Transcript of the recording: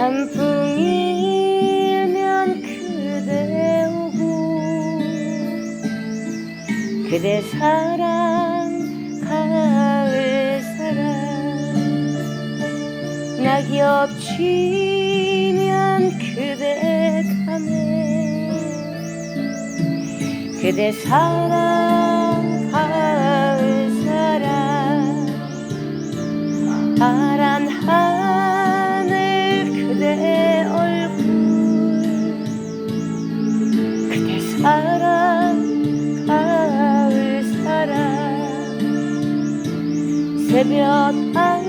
단풍이면 그대 오고 그대 사랑 가을 사랑 낙엽 치면 그대 가네 그대 사랑 가을 사랑 아. 그대 사랑 가을 사랑. 새벽 아